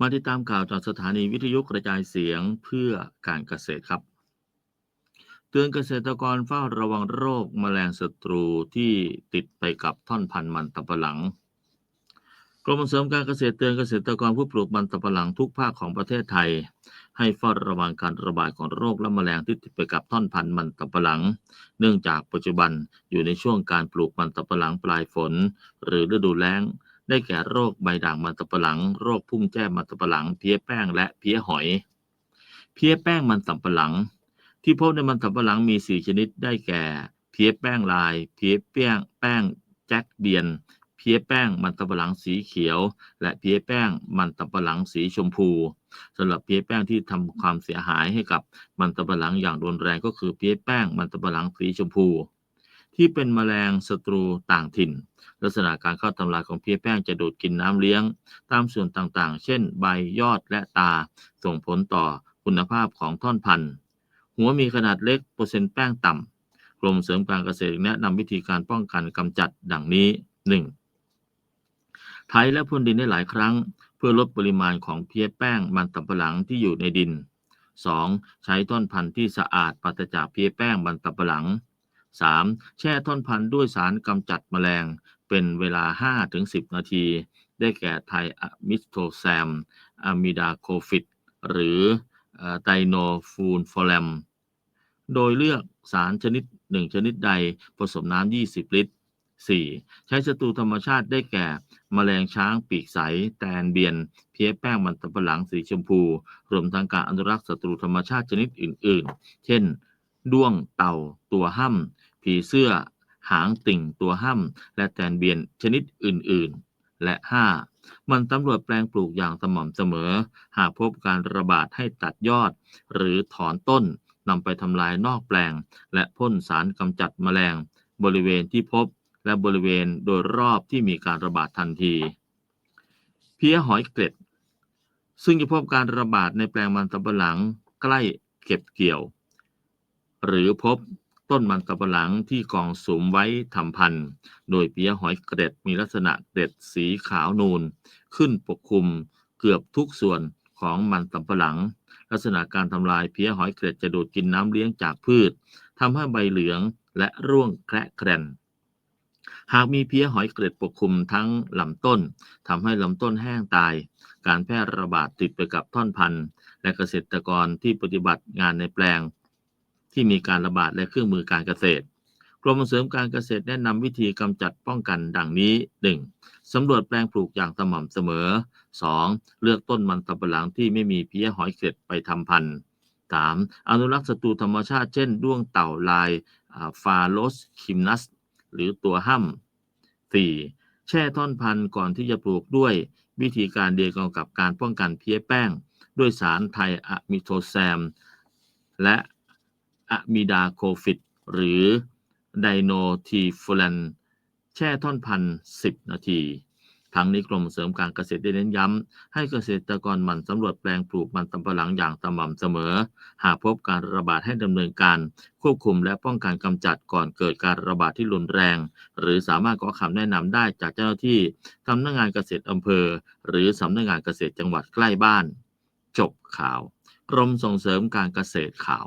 มาติดตามข่าวจากสถานีวิทยุกระจายเสียงเพื่อการเกษตรครับ เตือนเกษตรกรเฝ้าระวังโรคแมลงศัตรูที่ติดไปกับท่อนพันธุ์มันตำปะหลัง กรมส่งเสริมการเกษตรเตือนเกษตรกรผู้ปลูกมันตำปะหลังทุกภาคของประเทศไทย ให้เฝ้าระวังการระบาดของโรคและแมลงที่ติดไปกับท่อนพันธุ์มันตำปะหลัง เนื่องจากปัจจุบันอยู่ในช่วงการปลูกมันตำปะหลังปลายฝน หรือฤดูแล้ง ได้แก่โรคใบด่างมันตำปะหลัง โรคพุ่มแจ้มันตำปะหลัง เพี้ยแป้งและเพี้ยหอย เพี้ยแป้งมันสำปะหลัง ที่พบในมันสำปะหลังมี 4 ชนิดได้แก่ เพี้ยแป้งลาย เพี้ยแป้งแป้งแจ็คเบียน เพี้ยแป้งมันสำปะหลังสีเขียว และเพี้ยแป้งมันสำปะหลังสีชมพูสำหรับเพี้ยแป้งที่ทำความเสียหายให้กับมันสำปะหลังอย่างรุนแรงก็คือเพี้ยแป้งมันสำปะหลังสีชมพู ที่เป็นแมลงศัตรูต่างถิ่น ลักษณะการเข้าทำลายของเพี้ยแป้งจะดูดกินน้ำเลี้ยง ตามส่วนต่างๆ เช่น ใบยอดและตา ส่งผลต่อคุณภาพของท่อนพันธุ์หัวมีขนาดเล็กเปอร์เซ็นต์แป้งต่ำกรมเสริมการเกษตรแนะนำวิธีการป้องกันกำจัดดังนี้ 1. ไถและพ่นดินได้หลายครั้ง เพื่อลดปริมาณของเพี้ยแป้งมันตำปะหลังที่อยู่ในดิน 2. ใช้ต้นพันธุ์ที่สะอาดปราศจากเพี้ยแป้งมันตำปะหลัง 3. แช่ต้นพันธุ์ด้วยสารกำจัดแมลง เป็นเวลา 5-10 นาที ได้แก่ไทอะมิสโทแซมอะมิดาโคฟิดหรือไดโนฟูนฟอแรมโดยเลือกสารชนิดหนึ่งชนิดใดผสมน้ำ 20 ลิตร 4. ใช้ศัตรูธรรมชาติได้แก่แมลงช้างปีกใส แตนเบียน เพี้ยแป้งมันตำปะหลังสีชมพู รวมทั้งการอนุรักษ์ศัตรูธรรมชาติชนิดอื่น ๆ เช่น ด้วงเต่าตัวห้ำผีเสื้อ หางติ่งตัวห้ำและแตนเบียนชนิดอื่นๆ และ 5. มันตำรวจแปลงปลูกอย่างสม่ำเสมอ หากพบการระบาดให้ตัดยอด หรือถอนต้นนำไปทำลายนอกแปลง และพ่นสารกำจัดแมลง บริเวณที่พบ และบริเวณโดยรอบที่มีการระบาดทันที เพี้ยหอยเกล็ด ซึ่งจะพบการระบาดในแปลงมันสำปะหลังใกล้เก็บเกี่ยว หรือพบต้นมันสำปะหลังที่กองสุมไว้ทำพันธุ์ โดยเพี้ยหอยเกล็ดมีลักษณะเกล็ดสีขาวนูน ขึ้นปกคลุมเกือบทุกส่วนของมันสำปะหลัง ลักษณะการทำลายเพี้ยหอยเกล็ดจะดูดกินน้ำเลี้ยงจากพืชทำให้ใบเหลืองและร่วงแคระแกรนหากมีเพี้ยหอยเกล็ดปกคลุมทั้งลำต้นทำให้ลำต้นแห้งตาย การแพร่ระบาดติดไปกับท่อนพันธุ์ และเกษตรกรที่ปฏิบัติงานในแปลง ที่มีการระบาดและเครื่องมือการเกษตร กรมส่งเสริมการเกษตรแนะนำวิธีกำจัดป้องกันดังนี้ 1. สำรวจแปลงปลูกอย่างสม่ำเสมอ 2. เลือกต้นมันสำปะหลังที่ไม่มีเพี้ยหอยเกล็ดไปทำพันธุ์ 3. อนุรักษ์ศัตรูธรรมชาติเช่น ด้วงเต่าลายฟาโลสคิมนัส หรือตัวห้ำ 4. แช่ท่อนพันธุ์ก่อนที่จะปลูกด้วย วิธีการเดียวกันกับการป้องกันเพี้ยแป้ง ด้วยสารไทอะมิโทแซม และ อะมิดาโคฟิดหรือไดโนทีฟูลันแช่ท่อนพันธุ์10นาทีทั้งนี้กรมเสริมการเกษตรได้เน้นย้ำ ให้เกษตรกรหมั่นสำรวจแปลงปลูกมันสำปะหลังอย่างสม่ำเสมอ หากพบการระบาดให้ดำเนินการ ควบคุมและป้องกันกำจัดก่อนเกิดการระบาดที่รุนแรง หรือสามารถขอคำแนะนำได้จากเจ้าหน้าที่สำนักงานเกษตรอำเภอ หรือสำนักงานเกษตรจังหวัดใกล้บ้าน จบข่าว กรมส่งเสริมการเกษตรข่าว